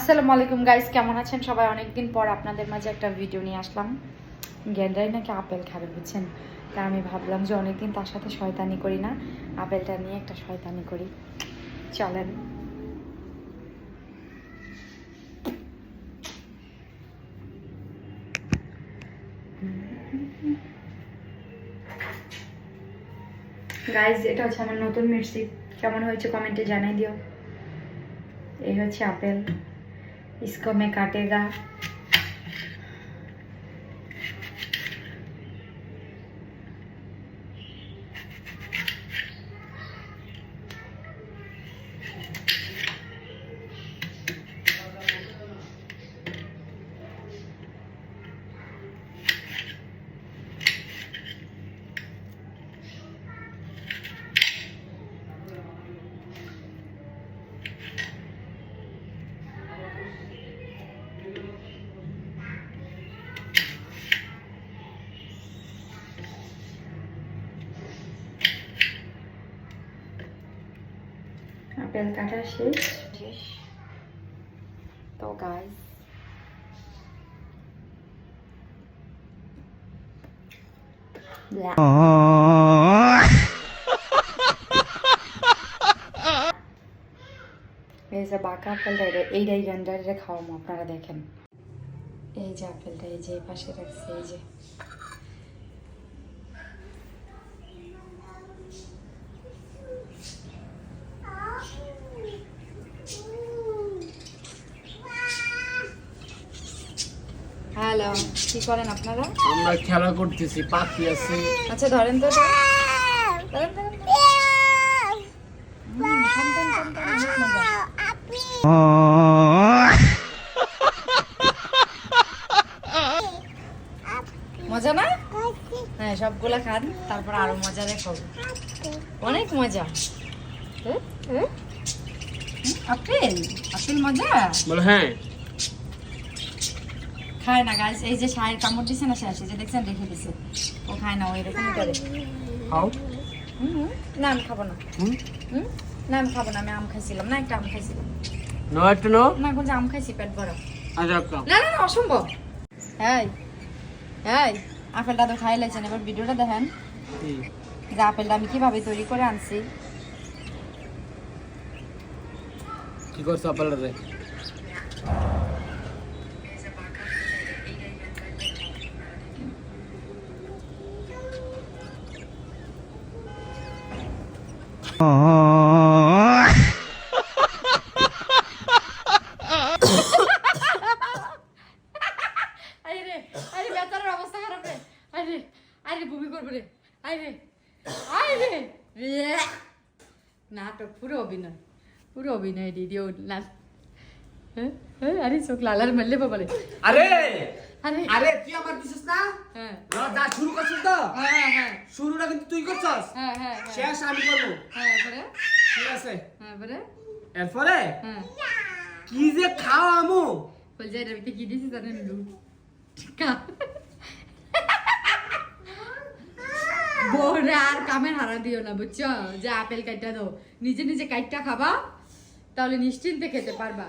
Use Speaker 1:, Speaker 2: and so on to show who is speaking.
Speaker 1: আসসালামু আলাইকুম গাইস কেমন আছেন? সবাই অনেকদিন পর আপনাদের মাঝে একটা ভিডিও নিয়ে আসলাম। গেন্ডাই নাকি আপেল খাবে, বুঝছেন? তা আমি ভাবলাম যে অনেকদিন তার সাথে শয়তানি করি না, আপেলটা নিয়ে একটা শয়তানি করি। চলেন। গাইজ এটা হচ্ছে আমার নতুন মির্চি কেমন হয়েছে কমেন্টে জানাই দিও। এই হচ্ছে আপেল। इसको मैं काटेगा। আপেল কাটা শেষ। শেষ। তো গাইস এই যে বাঁকা আপেলটা এইটাই গেন্ডারে খাওয়াবো আপনারা দেখেন। এই যে আপেলটা এই যে পাশে রাখছে এই যে। হ্যালো কি করেন আপনারা?
Speaker 2: আমরা খেলা করতেছি পাখি আছে।
Speaker 1: আচ্ছা ধরেন তো ধরেন, ধরেন, মজা। না? হ্যাঁ সবগুলা খান তারপর আরও মজা রেখো অনেক মজা। আপেল? আপেল মজা?
Speaker 2: বলে হ্যাঁ।
Speaker 1: খায় না গাছ এই যে সায়ের কামড় দিছে না শেষ যে দেখছেন রেখে দিছে। ও খায় না ও এরকমই করে।
Speaker 2: খাও।
Speaker 1: না আমি খাব না।
Speaker 2: হুম?
Speaker 1: না আমি খাব না আমি আম খাইছিলাম। না একটা আম খাইছিলাম।
Speaker 2: নো একটা নো
Speaker 1: না যে আম খাইছি পেট ভরা।
Speaker 2: আচ্ছা
Speaker 1: না না না অসম্ভব। এই এই আপেলটা তো খাই লাইছেন। এবার ভিডিওটা দেখেন। যে আপেলটা আমি কীভাবে তৈরি করে আনছি।
Speaker 2: কি করছ আপনারা
Speaker 1: আরে অবস্থা খারাপ রে। আরে আরে বমি করবে রে। আরে আরে। নাটক পুরো অভিনয়। পুরো অভিনয় হ্যাঁ হ্যাঁ আরে চোখ লালার মারলে
Speaker 2: আরে
Speaker 1: আরে।
Speaker 2: আরে তুই আমার দিছিস না?
Speaker 1: হ্যাঁ।
Speaker 2: যা শুরু করছিস তো?
Speaker 1: হ্যাঁ হ্যাঁ
Speaker 2: শুরুটা কিন্তু তুই করছস।
Speaker 1: হ্যাঁ হ্যাঁ
Speaker 2: শেষ আমি করব।
Speaker 1: হ্যাঁ এবারে
Speaker 2: ঠিক আছে।
Speaker 1: হ্যাঁ এবারে
Speaker 2: এরপরে?
Speaker 1: হ্যাঁ।
Speaker 2: কি যে খাও আমু
Speaker 1: এটা ভিতরে কি দিয়েছি জানেন লু আর কামের হারা দিও না, বুঝছ? যে আপেল কাইটা দাও। নিজে নিজে কাইটটা খাবা, তাহলে নিশ্চিন্তে খেতে পারবা।